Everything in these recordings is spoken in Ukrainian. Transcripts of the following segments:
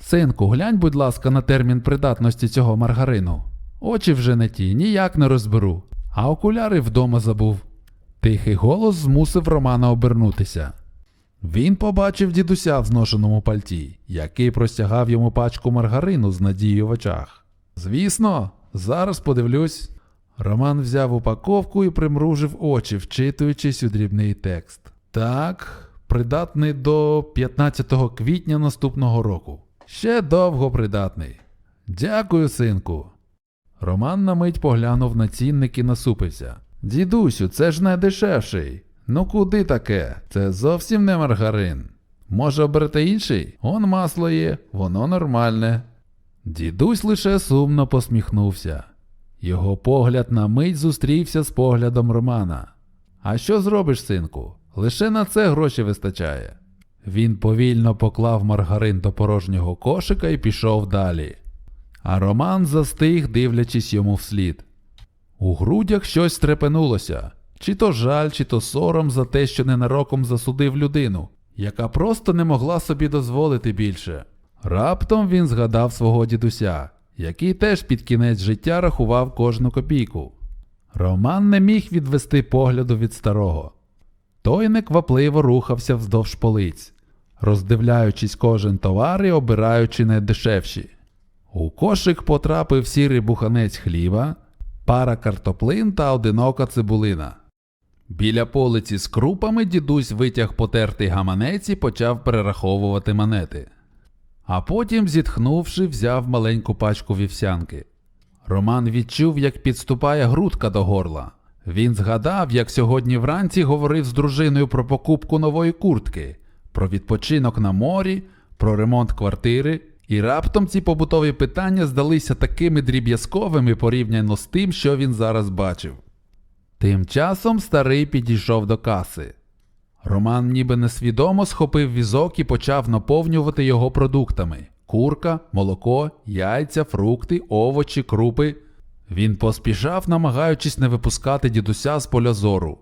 Синку, глянь, будь ласка, на термін придатності цього маргарину. Очі вже не ті, ніяк не розберу, а окуляри вдома забув. Тихий голос змусив Романа обернутися. Він побачив дідуся в зношеному пальті, який простягав йому пачку маргарину з надією в очах. Звісно, зараз подивлюсь. Роман взяв упаковку і примружив очі, вчитуючись у дрібний текст. Так, придатний до 15 квітня наступного року. Ще довго придатний. Дякую, синку. Роман на мить поглянув на цінник і насупився. Дідусю, це ж найдешевший. Ну куди таке? Це зовсім не маргарин. Може, оберете інший? Он масло є, воно нормальне. Дідусь лише сумно посміхнувся. Його погляд на мить зустрівся з поглядом Романа. А що зробиш, синку? Лише на це гроші вистачає. Він повільно поклав маргарин до порожнього кошика і пішов далі. А Роман застиг, дивлячись йому вслід. У грудях щось стрепенулося, чи то жаль, чи то сором за те, що ненароком засудив людину, яка просто не могла собі дозволити більше. Раптом він згадав свого дідуся, який теж під кінець життя рахував кожну копійку. Роман не міг відвести погляду від старого. Той неквапливо рухався вздовж полиць, роздивляючись кожен товар і обираючи найдешевші. У кошик потрапив сірий буханець хліба, пара картоплин та одинока цибулина. Біля полиці з крупами дідусь витяг потертий гаманець і почав перераховувати монети. А потім, зітхнувши, взяв маленьку пачку вівсянки. Роман відчув, як підступає грудка до горла. Він згадав, як сьогодні вранці говорив з дружиною про покупку нової куртки, про відпочинок на морі, про ремонт квартири, і раптом ці побутові питання здалися такими дріб'язковими порівняно з тим, що він зараз бачив. Тим часом старий підійшов до каси. Роман ніби несвідомо схопив візок і почав наповнювати його продуктами: курка, молоко, яйця, фрукти, овочі, крупи. Він поспішав, намагаючись не випускати дідуся з поля зору.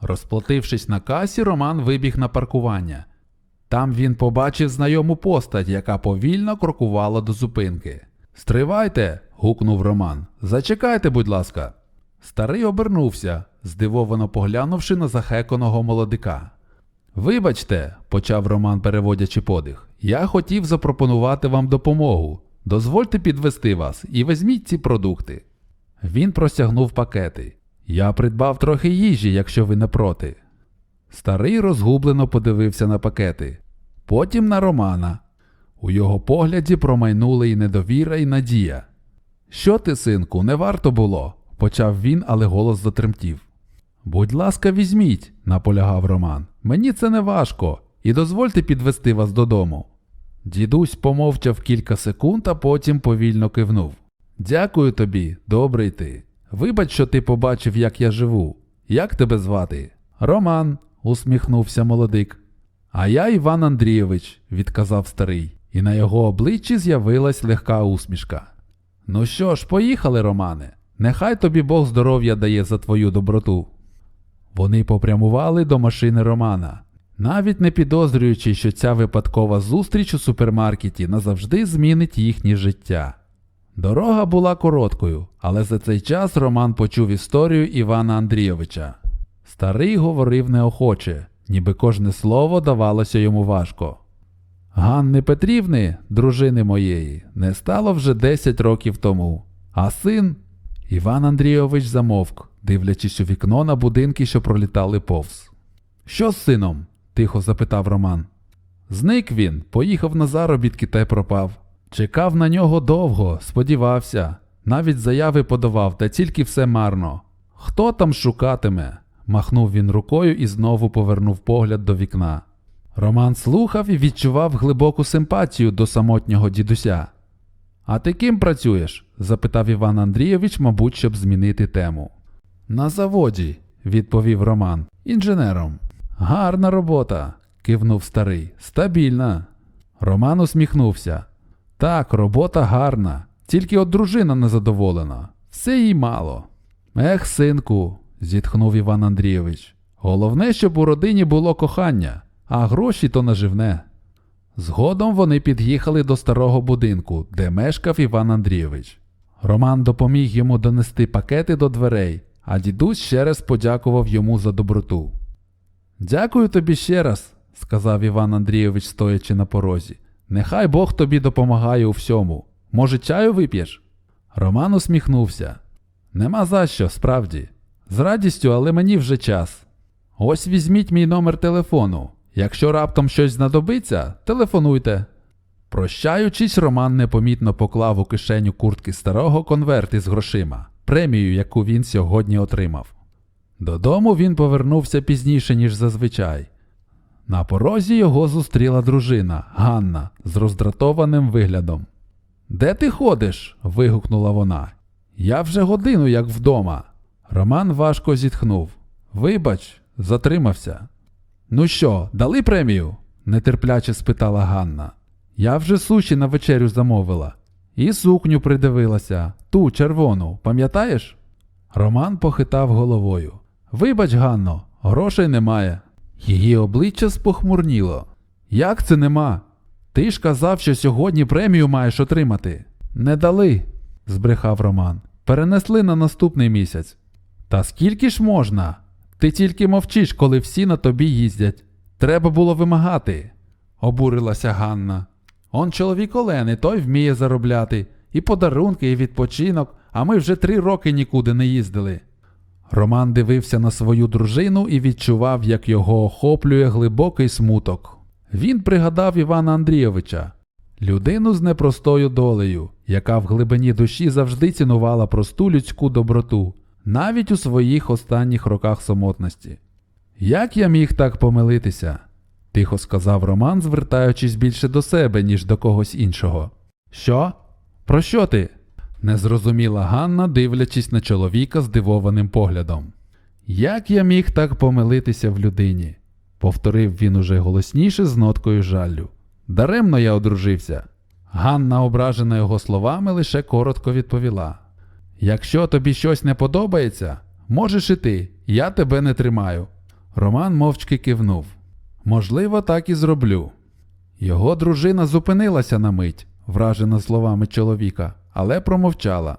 Розплатившись на касі, Роман вибіг на паркування. Там він побачив знайому постать, яка повільно крокувала до зупинки. Стривайте. гукнув Роман. Зачекайте, будь ласка. Старий обернувся, здивовано поглянувши на захеканого молодика. Вибачте, почав Роман, переводячи подих, я хотів запропонувати вам допомогу. Дозвольте підвести вас і візьміть ці продукти. Він простягнув пакети. Я придбав трохи їжі, якщо ви не проти. Старий розгублено подивився на пакети, потім на Романа. У його погляді промайнули і недовіра, і надія. Що ти, синку, не варто було, почав він, але голос затремтів. Будь ласка, візьміть, наполягав Роман. Мені це не важко, і дозвольте підвести вас додому. Дідусь помовчав кілька секунд, а потім повільно кивнув. Дякую тобі, добрий ти. Вибач, що ти побачив, як я живу. Як тебе звати? Роман, усміхнувся молодик. А я Іван Андрійович, відказав старий, і на його обличчі з'явилась легка усмішка. Ну що ж, поїхали, Романе. Нехай тобі Бог здоров'я дає за твою доброту. Вони попрямували до машини Романа, навіть не підозрюючи, що ця випадкова зустріч у супермаркеті назавжди змінить їхнє життя. Дорога була короткою, але за цей час Роман почув історію Івана Андрійовича. Старий говорив неохоче, ніби кожне слово давалося йому важко. Ганни Петрівни, дружини моєї, не стало вже 10 років тому, а син. Іван Андрійович замовк, дивлячись у вікно на будинки, що пролітали повз. Що з сином? тихо запитав Роман. Зник він, поїхав на заробітки та й пропав. Чекав на нього довго, сподівався, навіть заяви подавав, та тільки все марно. Хто там шукатиме? махнув він рукою і знову повернув погляд до вікна. Роман слухав і відчував глибоку симпатію до самотнього дідуся. А ти ким працюєш? запитав Іван Андрійович, мабуть, щоб змінити тему. На заводі, відповів Роман, інженером. Гарна робота, кивнув старий. Стабільна. Роман усміхнувся. Так, робота гарна, тільки от дружина незадоволена. Все їй мало. Ех, синку, зітхнув Іван Андрійович. Головне, щоб у родині було кохання, а гроші то наживне. Згодом вони під'їхали до старого будинку, де мешкав Іван Андрійович. Роман допоміг йому донести пакети до дверей, а дідусь ще раз подякував йому за доброту. Дякую тобі ще раз, сказав Іван Андрійович, стоячи на порозі. Нехай Бог тобі допомагає у всьому. Може, чаю вип'єш? Роман усміхнувся. Нема за що, справді. З радістю, але мені вже час. Ось візьміть мій номер телефону. Якщо раптом щось знадобиться, телефонуйте. Прощаючись, Роман непомітно поклав у кишеню куртки старого конверт із грошима, премію, яку він сьогодні отримав. Додому він повернувся пізніше, ніж зазвичай. На порозі його зустріла дружина Ганна з роздратованим виглядом. Де ти ходиш? вигукнула вона. Я вже годину як вдома. Роман важко зітхнув. Вибач, затримався. Ну що, дали премію? нетерпляче спитала Ганна. Я вже суші на вечерю замовила. І сукню придивилася, ту червону, пам'ятаєш? Роман похитав головою. Вибач, Ганно, грошей немає. Її обличчя спохмурніло. Як це нема? Ти ж казав, що сьогодні премію маєш отримати. Не дали, збрехав Роман. Перенесли на наступний місяць. Та скільки ж можна? Ти тільки мовчиш, коли всі на тобі їздять. Треба було вимагати, обурилася Ганна. Он чоловік Олени, той вміє заробляти, і подарунки, і відпочинок, а ми вже три роки нікуди не їздили. Роман дивився на свою дружину і відчував, як його охоплює глибокий смуток. Він пригадав Івана Андрійовича, людину з непростою долею, яка в глибині душі завжди цінувала просту людську доброту, навіть у своїх останніх роках самотності. Як я міг так помилитися? тихо сказав Роман, звертаючись більше до себе, ніж до когось іншого. Що? Про що ти? Не зрозуміла Ганна, дивлячись на чоловіка здивованим поглядом. Як я міг так помилитися в людині? повторив він уже голосніше з ноткою жалю. Даремно я одружився. Ганна, ображена його словами, лише коротко відповіла: Якщо тобі щось не подобається, можеш іти, я тебе не тримаю. Роман мовчки кивнув. Можливо, так і зроблю. Його дружина зупинилася на мить, вражена словами чоловіка, але промовчала.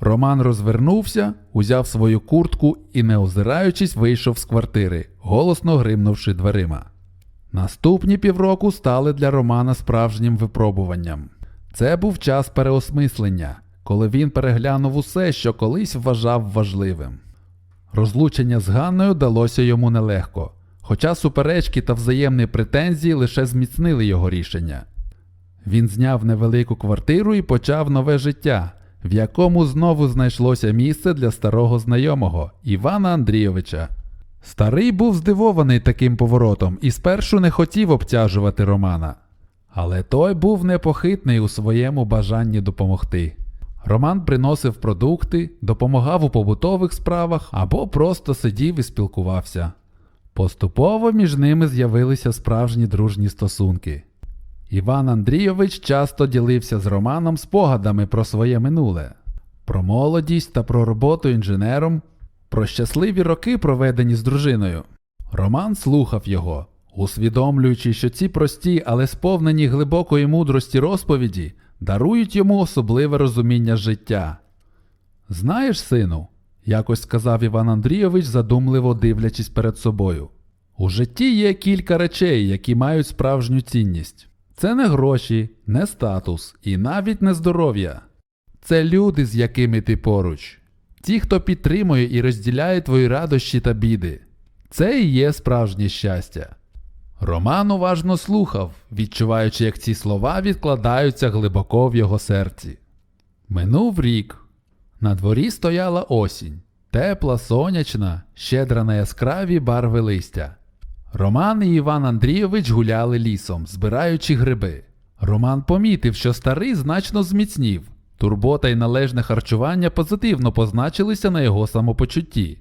Роман розвернувся, узяв свою куртку і, не озираючись, вийшов з квартири, голосно гримнувши дверима. Наступні півроку стали для Романа справжнім випробуванням. Це був час переосмислення, коли він переглянув усе, що колись вважав важливим. Розлучення з Ганною далося йому нелегко, хоча суперечки та взаємні претензії лише зміцнили його рішення. Він зняв невелику квартиру і почав нове життя, в якому знову знайшлося місце для старого знайомого Івана Андрійовича. Старий був здивований таким поворотом і спершу не хотів обтяжувати Романа. Але той був непохитний у своєму бажанні допомогти. Роман приносив продукти, допомагав у побутових справах або просто сидів і спілкувався. Поступово між ними з'явилися справжні дружні стосунки. Іван Андрійович часто ділився з Романом спогадами про своє минуле, про молодість та про роботу інженером, про щасливі роки, проведені з дружиною. Роман слухав його, усвідомлюючи, що ці прості, але сповнені глибокої мудрості розповіді дарують йому особливе розуміння життя. Знаєш, сину, якось сказав Іван Андрійович, задумливо дивлячись перед собою. У житті є кілька речей, які мають справжню цінність. Це не гроші, не статус і навіть не здоров'я. Це люди, з якими ти поруч, ті, хто підтримує і розділяє твої радощі та біди. Це і є справжнє щастя. Роман уважно слухав, відчуваючи, як ці слова відкладаються глибоко в його серці. Минув рік. На дворі стояла осінь, тепла, сонячна, щедра на яскраві барви листя. Роман і Іван Андрійович гуляли лісом, збираючи гриби. Роман помітив, що старий значно зміцнів. Турбота і належне харчування позитивно позначилися на його самопочутті.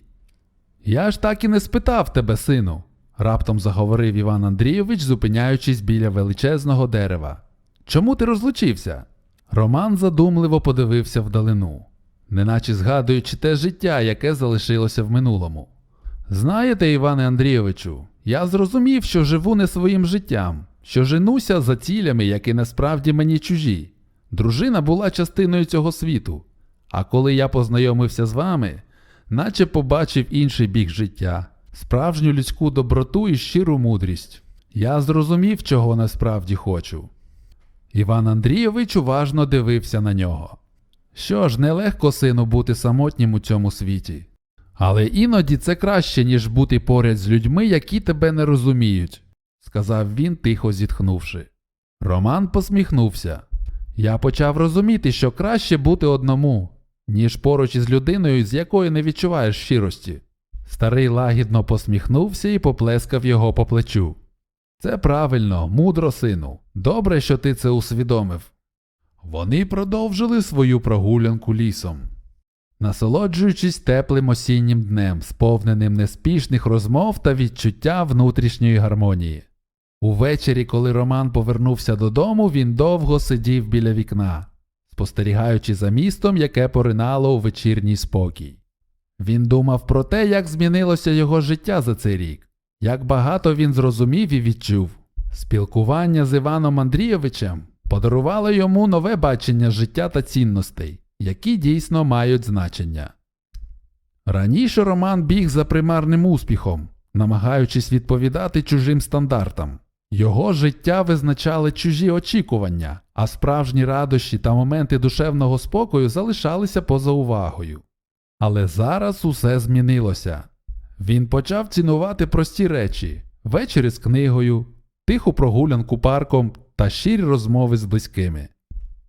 Я ж так і не спитав тебе, сину, раптом заговорив Іван Андрійович, зупиняючись біля величезного дерева. Чому ти розлучився? Роман задумливо подивився вдалину, неначе згадуючи те життя, яке залишилося в минулому. Знаєте, Іване Андрійовичу, я зрозумів, що живу не своїм життям, що женуся за цілями, які насправді мені чужі. Дружина була частиною цього світу. А коли я познайомився з вами, наче побачив інший бік життя, справжню людську доброту і щиру мудрість. Я зрозумів, чого насправді хочу. Іван Андрійович уважно дивився на нього. Що ж, нелегко сину бути самотнім у цьому світі. Але іноді це краще, ніж бути поряд з людьми, які тебе не розуміють, сказав він, тихо зітхнувши. Роман посміхнувся. Я почав розуміти, що краще бути одному, ніж поруч із людиною, з якою не відчуваєш щирості. Старий лагідно посміхнувся і поплескав його по плечу. Це правильно, мудро, сину. Добре, що ти це усвідомив. Вони продовжили свою прогулянку лісом, насолоджуючись теплим осіннім днем, сповненим неспішних розмов та відчуття внутрішньої гармонії. Увечері, коли Роман повернувся додому, він довго сидів біля вікна, спостерігаючи за містом, яке поринало у вечірній спокій. Він думав про те, як змінилося його життя за цей рік, як багато він зрозумів і відчув. Спілкування з Іваном Андрійовичем подарувало йому нове бачення життя та цінностей, які дійсно мають значення. Раніше Роман біг за примарним успіхом, намагаючись відповідати чужим стандартам. Його життя визначали чужі очікування, а справжні радощі та моменти душевного спокою залишалися поза увагою. Але зараз усе змінилося. Він почав цінувати прості речі вечері з книгою, тиху прогулянку парком та щирі розмови з близькими.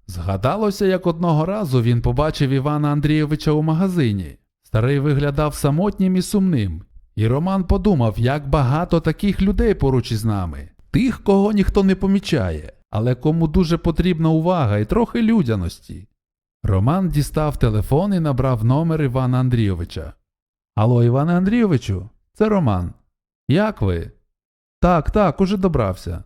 Згадалося, як одного разу він побачив Івана Андрійовича у магазині. Старий виглядав самотнім і сумним, і Роман подумав, як багато таких людей поруч із нами, тих, кого ніхто не помічає, але кому дуже потрібна увага і трохи людяності. Роман дістав телефон і набрав номер Івана Андрійовича. Алло, Іване Андрійовичу, це Роман. Як ви? Так, так, уже добрався.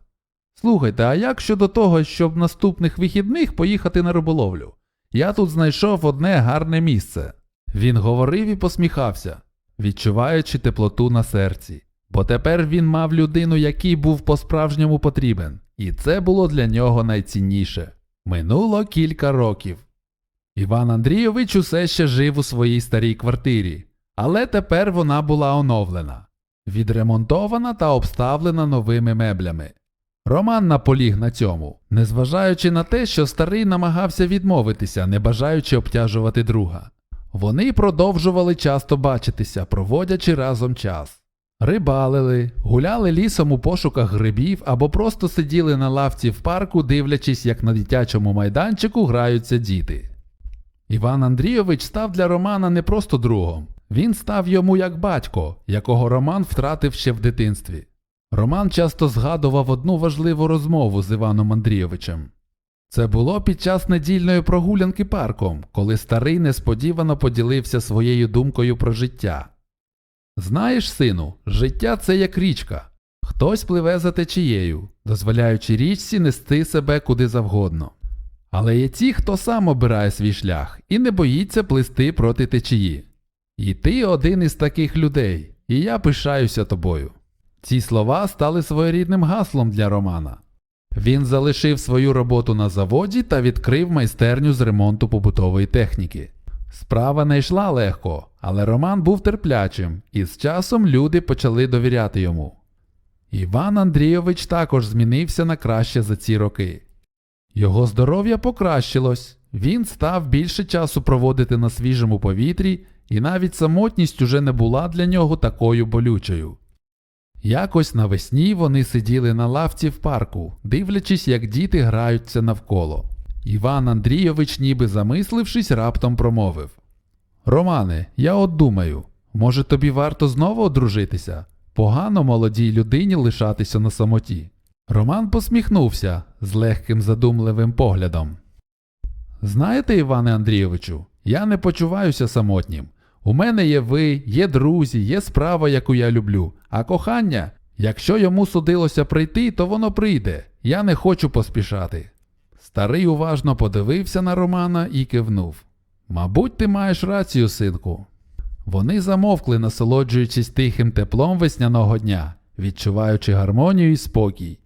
Слухайте, а як щодо того, щоб наступних вихідних поїхати на риболовлю? Я тут знайшов одне гарне місце. Він говорив і посміхався, відчуваючи теплоту на серці. Бо тепер він мав людину, який був по-справжньому потрібен, і це було для нього найцінніше. Минуло кілька років. Іван Андрійович усе ще жив у своїй старій квартирі, але тепер вона була оновлена, відремонтована та обставлена новими меблями. Роман наполіг на цьому, незважаючи на те, що старий намагався відмовитися, не бажаючи обтяжувати друга. Вони продовжували часто бачитися, проводячи разом час. Рибалили, гуляли лісом у пошуках грибів або просто сиділи на лавці в парку, дивлячись, як на дитячому майданчику граються діти. Іван Андрійович став для Романа не просто другом, він став йому як батько, якого Роман втратив ще в дитинстві. Роман часто згадував одну важливу розмову з Іваном Андрійовичем. Це було під час недільної прогулянки парком, коли старий несподівано поділився своєю думкою про життя. Знаєш, сину, життя це як річка. Хтось пливе за течією, дозволяючи річці нести себе куди завгодно. Але є ті, хто сам обирає свій шлях і не боїться плисти проти течії. І ти один із таких людей, і я пишаюся тобою. Ці слова стали своєрідним гаслом для Романа. Він залишив свою роботу на заводі та відкрив майстерню з ремонту побутової техніки. Справа не йшла легко, але Роман був терплячим, і з часом люди почали довіряти йому. Іван Андрійович також змінився на краще за ці роки. Його здоров'я покращилось, він став більше часу проводити на свіжому повітрі, і навіть самотність уже не була для нього такою болючою. Якось навесні вони сиділи на лавці в парку, дивлячись, як діти граються навколо. Іван Андрійович, ніби замислившись, раптом промовив Романе, я от думаю, може тобі варто знову одружитися? Погано молодій людині лишатися на самоті. Роман посміхнувся з легким задумливим поглядом. Знаєте, Іване Андрійовичу, я не почуваюся самотнім. У мене є ви, є друзі, є справа, яку я люблю, а кохання, якщо йому судилося прийти, то воно прийде. Я не хочу поспішати. Старий уважно подивився на Романа і кивнув. Мабуть, ти маєш рацію, синку. Вони замовкли, насолоджуючись тихим теплом весняного дня, відчуваючи гармонію і спокій.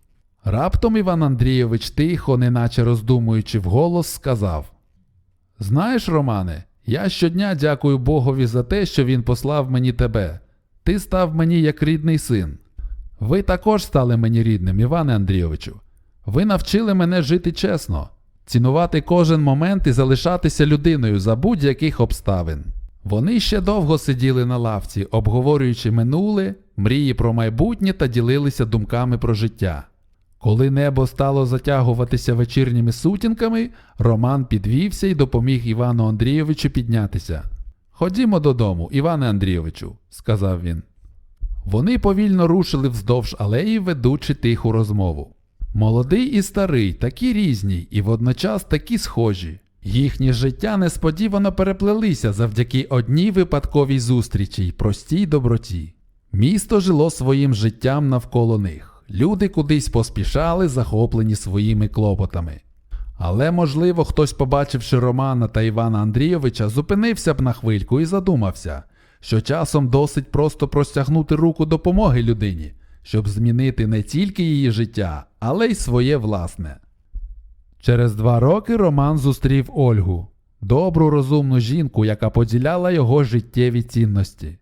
Раптом Іван Андрійович тихо, неначе роздумуючи вголос, сказав: Знаєш, Романе, я щодня дякую Богові за те, що він послав мені тебе. Ти став мені як рідний син. Ви також стали мені рідним, Іване Андрійовичу. Ви навчили мене жити чесно, цінувати кожен момент і залишатися людиною за будь-яких обставин. Вони ще довго сиділи на лавці, обговорюючи минуле, мрії про майбутнє та ділилися думками про життя. Коли небо стало затягуватися вечірніми сутінками, Роман підвівся і допоміг Івану Андрійовичу піднятися. Ходімо додому, Іване Андрійовичу, сказав він. Вони повільно рушили вздовж алеї, ведучи тиху розмову. Молодий і старий, такі різні і водночас такі схожі. Їхні життя несподівано переплелися завдяки одній випадковій зустрічі й простій доброті. Місто жило своїм життям навколо них. Люди кудись поспішали, захоплені своїми клопотами. Але, можливо, хтось, побачивши Романа та Івана Андрійовича, зупинився б на хвильку і задумався, що часом досить просто простягнути руку допомоги людині, щоб змінити не тільки її життя, але й своє власне. Через два роки Роман зустрів Ольгу, добру розумну жінку, яка поділяла його життєві цінності.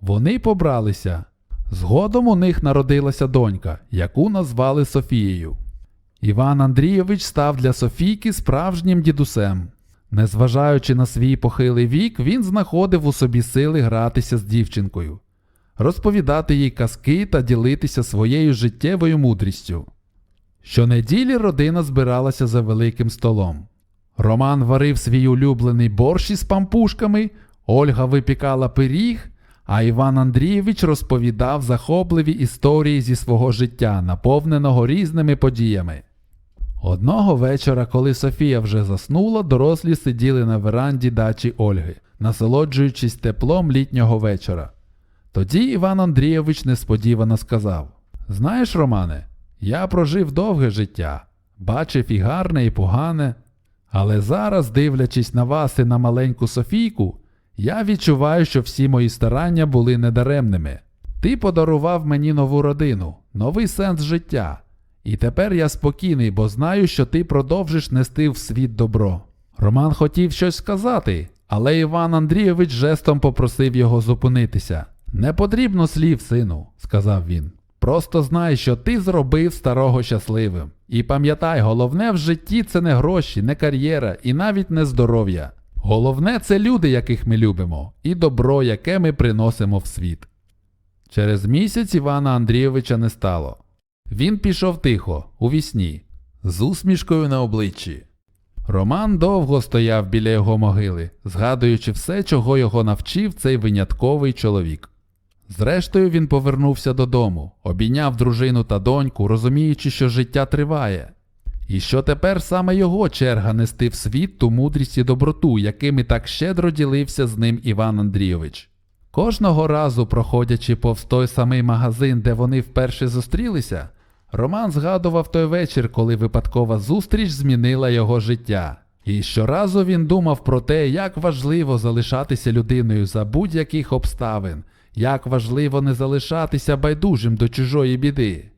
Вони побралися. Згодом у них народилася донька, яку назвали Софією. Іван Андрійович став для Софійки справжнім дідусем. Незважаючи на свій похилий вік, він знаходив у собі сили гратися з дівчинкою, розповідати їй казки та ділитися своєю життєвою мудрістю. Щонеділі родина збиралася за великим столом. Роман варив свій улюблений борщ із пампушками, Ольга випікала пиріг, а Іван Андрійович розповідав захопливі історії зі свого життя, наповненого різними подіями. Одного вечора, коли Софія вже заснула, дорослі сиділи на веранді дачі Ольги, насолоджуючись теплом літнього вечора. Тоді Іван Андрійович несподівано сказав: Знаєш, Романе, я прожив довге життя, бачив і гарне, і погане. Але зараз, дивлячись на вас і на маленьку Софійку, я відчуваю, що всі мої старання були недаремними. Ти подарував мені нову родину, новий сенс життя. І тепер я спокійний, бо знаю, що ти продовжиш нести в світ добро. Роман хотів щось сказати, але Іван Андрійович жестом попросив його зупинитися. Не потрібно слів, сину, сказав він. Просто знай, що ти зробив старого щасливим. І пам'ятай, головне в житті це не гроші, не кар'єра і навіть не здоров'я. Головне це люди, яких ми любимо, і добро, яке ми приносимо в світ. Через місяць Івана Андрійовича не стало. Він пішов тихо, у вісні, з усмішкою на обличчі. Роман довго стояв біля його могили, згадуючи все, чого його навчив цей винятковий чоловік. Зрештою, він повернувся додому, обійняв дружину та доньку, розуміючи, що життя триває, і що тепер саме його черга нести в світ ту мудрість і доброту, якими так щедро ділився з ним Іван Андрійович. Кожного разу, проходячи повз той самий магазин, де вони вперше зустрілися, Роман згадував той вечір, коли випадкова зустріч змінила його життя. І щоразу він думав про те, як важливо залишатися людиною за будь-яких обставин, як важливо не залишатися байдужим до чужої біди.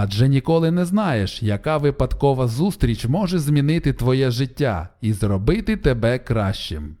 Адже ніколи не знаєш, яка випадкова зустріч може змінити твоє життя і зробити тебе кращим.